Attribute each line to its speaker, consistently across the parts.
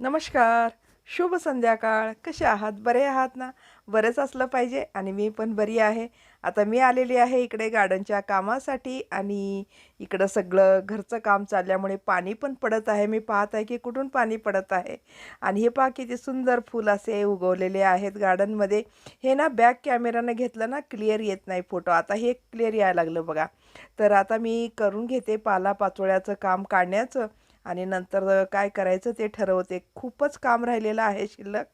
Speaker 1: नमस्कार. शुभ संध्याकाळ. कसे आहात? बरे आहात ना? बरेच असलं पाहिजे आणि मी पण बरी आहे. आता मी आलेली आहे इकडे गार्डनच्या कामासाठी आणि इकडं सगळं घरचं काम चालल्यामुळे पाणी पण पडत आहे. मी पाहत आहे की कुठून पाणी पडत आहे? आणि हे पहा किती सुंदर फुल असे उगवलेले आहेत गार्डनमध्ये. हे ना बॅक कॅमेरानं घेतलं ना क्लिअर येत नाही फोटो. आता हे क्लिअर यायला लागलं बघा. तर आता मी करून घेते पाला पाचोळ्याचं काम काढण्याचं. आणि नंतर काय करायचं ते ठरवते. खूपच काम राहिलेलं आहे शिल्लक.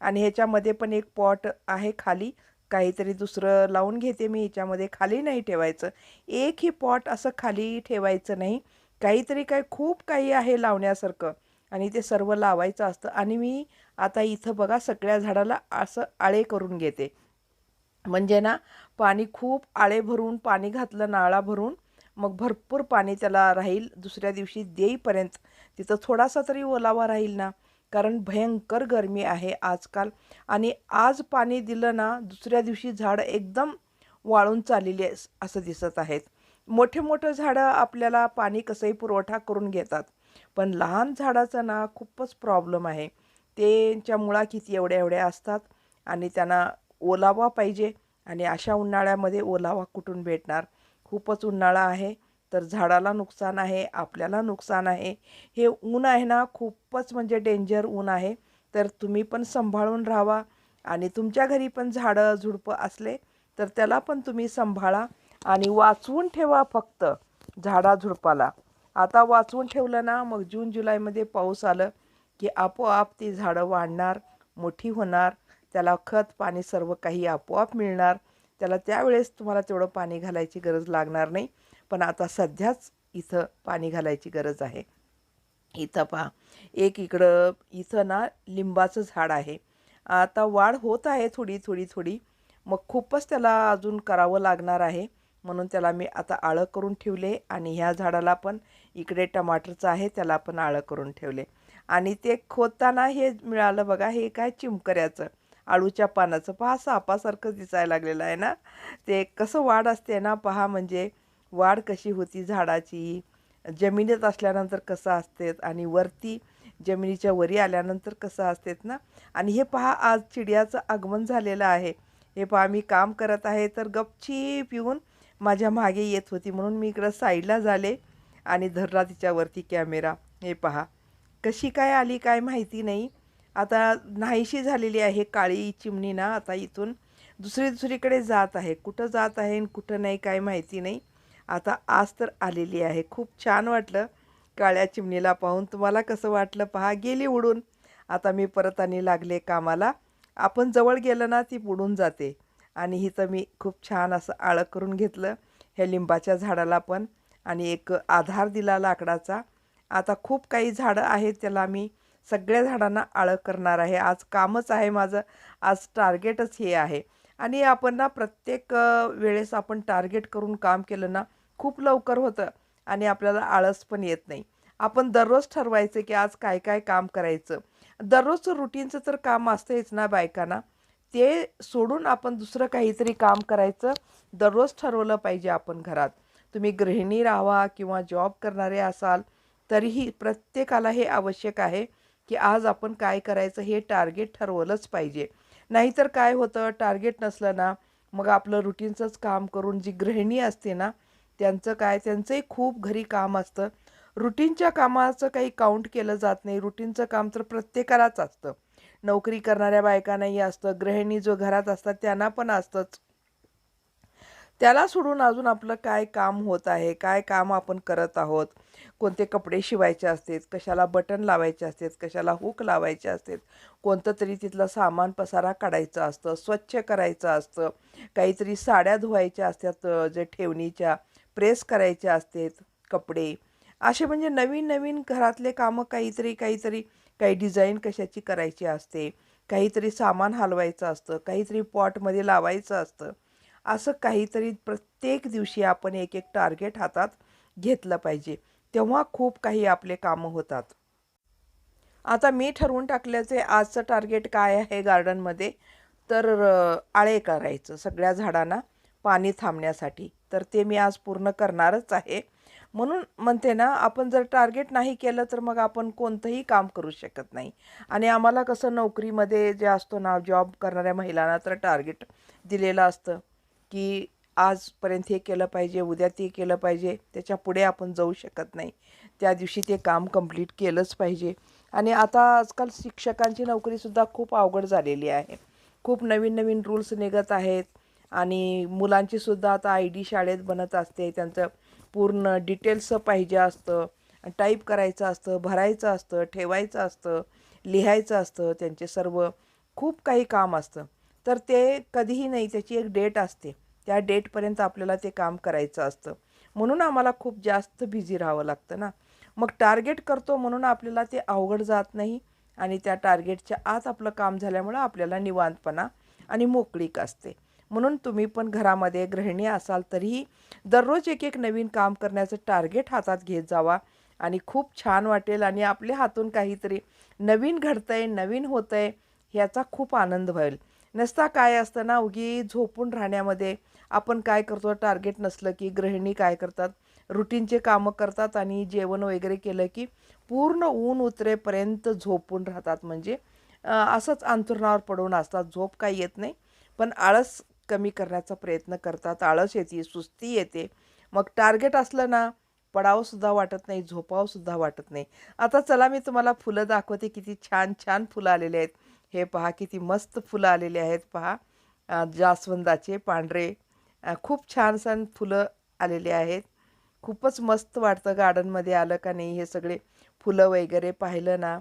Speaker 1: आणि ह्याच्यामध्ये पण एक पॉट आहे खाली. काहीतरी दुसरं लावून घेते मी. ह्याच्यामध्ये खाली नाही ठेवायचं. एकही पॉट असं खाली ठेवायचं नाही. काहीतरी काय खूप काही आहे लावण्यासारखं. आणि ते सर्व लावायचं असतं. आणि मी आता इथं बघा सगळ्या झाडाला असं आळे करून घेते. म्हणजे ना पाणी खूप आळे भरून पाणी घातलं नाळा भरून मग भरपूर पाणी त्याला राहील दुसऱ्या दिवशी देईपर्यंत. तिथं थोडासा तरी ओलावा राहील ना कारण भयंकर गरमी आहे आजकाल. आणि आज पाणी दिलं ना दुसऱ्या दिवशी झाडं एकदम वाळून चाललेली असं दिसत आहेत. मोठे मोठे झाडं आपल्याला पाणी कसंही पुरवठा करून घेतात. पण लहान झाडाचा ना खूपच प्रॉब्लेम आहे. त्यांच्या मुळा किती एवढ्या एवढ्या असतात आणि त्यांना ओलावा पाहिजे आणि अशा उन्हाळ्यामध्ये ओलावा कुठून भेटणार? खूपच उन्हाळा आहे तर झाडाला नुकसान आहे आपल्याला नुकसान आहे. हे ऊन आहे ना खूपच म्हणजे डेंजर ऊन आहे. तर तुम्ही पण सांभाळून राहावा आणि तुमच्या घरी पण झाडं झुडपं असले तर त्याला पण तुम्ही सांभाळा आणि वाचवून ठेवा फक्त झाडा झुडपाला. आता वाचवून ठेवलं ना मग जून जुलैमध्ये पाऊस आलं की आपोआप ती झाडं वाढणार मोठी होणार त्याला खत पाणी सर्व काही आपोआप मिळणार. त्याला त्यावेळेस तुम्हाला तेवढं पाणी घालायची गरज लागणार नाही. पण आता सध्याच इथं पाणी घालायची गरज आहे. इथं पहा. एक इकडं इथं ना लिंबाचं झाड आहे. आता वाढ होत आहे थोडी थोडी थोडी. मग खूपच त्याला अजून करावं लागणार आहे. म्हणून त्याला मी आता आळं करून ठेवले आणि ह्या झाडाला पण इकडे टमाटरचं आहे त्याला पण आळं करून ठेवले. आणि ते खोदताना हे मिळालं बघा हे काय चिमकऱ्याचं. आळूच्या पानाचं. पहा सापासारखं दिसायला लागलेलं आहे ना? ते कसं वाढ असते ना पहा म्हणजे वाढ कशी होती झाडाची. जमिनीत असल्यानंतर कसं असते आणि वरती जमिनीच्या वरी आल्यानंतर कसं असतेत ना? आणि हे पहा आज चिडियाचं आगमन झालेलं आहे. हे पहा मी काम करत आहे तर गपचीप येऊन माझ्या मागे येत होती म्हणून मी इकडं साईडला झाले आणि धरला तिच्यावरती कॅमेरा. हे पहा कशी काय आली काय माहिती नाही. आता नाहीशी झालेली आहे काळी चिमणी ना आता इथून दुसरी दुसरीकडे जात आहे. कुठं जात आहे आणि कुठं नाही काय माहिती नाही. आता आज तर आलेली आहे. खूप छान वाटलं काळ्या चिमणीला पाहून. तुम्हाला कसं वाटलं पहा. गेली उडून. आता मी परत आणि लागले कामाला. आपण जवळ गेलं ना ती बुडून जाते. आणि हिचं मी खूप छान असं आळं करून घेतलं. ह्या लिंबाच्या झाडाला पण. आणि एक आधार दिला लाकडाचा. आता खूप काही झाडं आहेत त्याला मी सगळ्या झाडांना आळं करणार आहे. आज कामच आहे माझं. आज टार्गेटच हे आहे. आणि आपण ना प्रत्येक वेळेस आपण टार्गेट करून काम केलं ना खूप लवकर होतं आणि आपल्याला आळस पण येत नाही. आपण दररोज ठरवायचं की आज काय काय काम करायचं. दररोजचं रुटीनचं तर काम असतंच ना बायकांना. ते सोडून आपण दुसरं काहीतरी काम करायचं दररोज ठरवलं पाहिजे आपण घरात. तुम्ही गृहिणी राहा किंवा जॉब करणारे असाल तरीही प्रत्येकाला हे आवश्यक आहे. की आज आपण काय करायचं हे टार्गेट ठरवलंच पाहिजे. नाहीतर काय होतं टार्गेट नसलं ना मग आपलं रुटीनचंच काम करून जी गृहिणी असते ना त्यांचं काय त्यांचंही खूप घरी काम असतं. रुटीनच्या कामाचं काही काउंट केलं जात नाही. रुटीनचं काम तर प्रत्येकालाच असतं. नोकरी करणाऱ्या बायकांनाही असतं. गृहिणी जो घरात असतात त्यांना पण असतंच. त्याला सोडून अजून आपलं काय काम होत आहे काय काम आपण करत आहोत? कोणते कपडे शिवायचे असतात? कशाला बटन लावायचे असतात? कशाला हुक लावायचे असतात? कोणतं तरी तिथलं सामान पसारा काढायचं असतं स्वच्छ करायचं असतं. काहीतरी साड्या धुवायच्या असतात जे ठेवणीच्या प्रेस करायच्या असतात कपडे. असे म्हणजे नवीन नवीन घरातले कामं काहीतरी काहीतरी काही डिझाईन कशाची करायची असते? काहीतरी सामान हलवायचं असतं काहीतरी पॉटमध्ये लावायचं असतं. असं काहीतरी प्रत्येक दिवशी आपण एक एक टार्गेट हातात घेतलं पाहिजे. तेव्हा खूप काही आपले कामं होतात. आता मी ठरवून टाकल्याचे आजचं टार्गेट काय आहे गार्डनमध्ये तर आळे करायचं सगळ्या झाडांना पाणी थांबण्यासाठी. तर ते मी आज पूर्ण करणारच आहे. म्हणून म्हणते ना आपण जर टार्गेट नाही केलं तर मग आपण कोणतंही काम करू शकत नाही. आणि आम्हाला कसं नोकरीमध्ये जे असतो ना जॉब करणाऱ्या महिलांना तर टार्गेट दिलेलं असतं. की आजपर्यंत हे केलं पाहिजे उद्या ते केलं पाहिजे त्याच्या पुढे आपण जाऊ शकत नाही. त्या दिवशी ते काम कंप्लीट केलंच पाहिजे. आणि आता आजकाल शिक्षकांची नोकरीसुद्धा खूप अवघड झालेली आहे. खूप नवीन नवीन रूल्स निघत आहेत आणि मुलांचीसुद्धा आता आय डी शाळेत बनत असते. त्यांचं पूर्ण डिटेल्स पाहिजे असतं. टाईप करायचं असतं भरायचं असतं ठेवायचं असतं लिहायचं असतं. त्यांचे सर्व खूप काही काम असतं. तर ते कधीही नाही त्याची एक डेट असते. त्या डेटपर्यंत आपल्याला ते काम करायचं असतं. म्हणून आम्हाला खूप जास्त बिझी राहावं लागतं ना. मग टार्गेट करतो म्हणून आपल्याला ते अवघड जात नाही आणि त्या टार्गेटच्या आत आपलं काम झाल्यामुळं आपल्याला निवांतपणा आणि मोकळीक असते. म्हणून तुम्ही पण घरामध्ये गृहिणी असाल तरीही दररोज एक एक नवीन काम करण्याचं टार्गेट हातात घेत जावा आणि खूप छान वाटेल आणि आपल्या हातून काहीतरी नवीन घडतंय नवीन होतंय ह्याचा खूप आनंद होईल नसता काय असतं ना उगी झोपून राहण्यामध्ये आपण काय करतो? टार्गेट नसलं की गृहिणी काय करतात? रुटीनचे कामं करतात आणि जेवण वगैरे केलं की पूर्ण ऊन उतरेपर्यंत झोपून राहतात. म्हणजे असंच अंथरणावर पडून असतात. झोप काही येत नाही पण आळस कमी करण्याचा प्रयत्न करतात. आळस येते सुस्ती येते. मग टार्गेट असलं ना पडावंसुद्धा वाटत नाही झोपावंसुद्धा वाटत नाही. आता चला मी तुम्हाला फुलं दाखवते. किती छान छान फुलं आलेले आहेत. हे पहा किती मस्त फुलं आलेली आहेत पहा. जास्वंदाचे पांढरे. खूप छान छान फुलं आलेले आहेत. खूपच मस्त वाटतं गार्डनमध्ये आलं का नाही हे सगळे फुलं वगैरे पाहिलं ना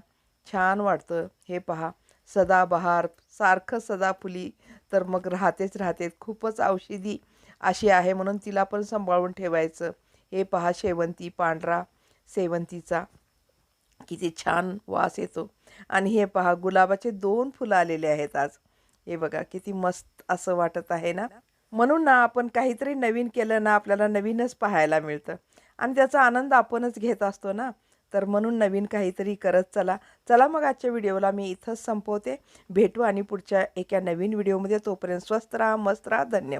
Speaker 1: छान वाटतं हे पहा. सदाबहार सारखं सदाफुली तर मग राहतेच राहते खूपच औषधी अशी आहे म्हणून तिला पण सांभाळून ठेवायचं. हे पहा शेवंती पांढरा शेवंतीचा. किती छान वास येतो. आणि हे पहा गुलाबाचे दोन फुलं आलेले आहेत आज. हे बघा किती मस्त असं वाटत आहे ना? म्हणून ना आपण काहीतरी नवीन केलं ना आपल्याला नवीनच पाहायला मिळतं. आणि त्याचा आनंद आपणच घेत असतो ना? तर म्हणून नवीन काहीतरी करत चला. चला मग आजच्या व्हिडिओला मी इथंच संपवते. भेटू आणि पुढच्या एका नवीन व्हिडिओमध्ये. तोपर्यंत स्वस्त राहा मस्त राहा. धन्यवाद.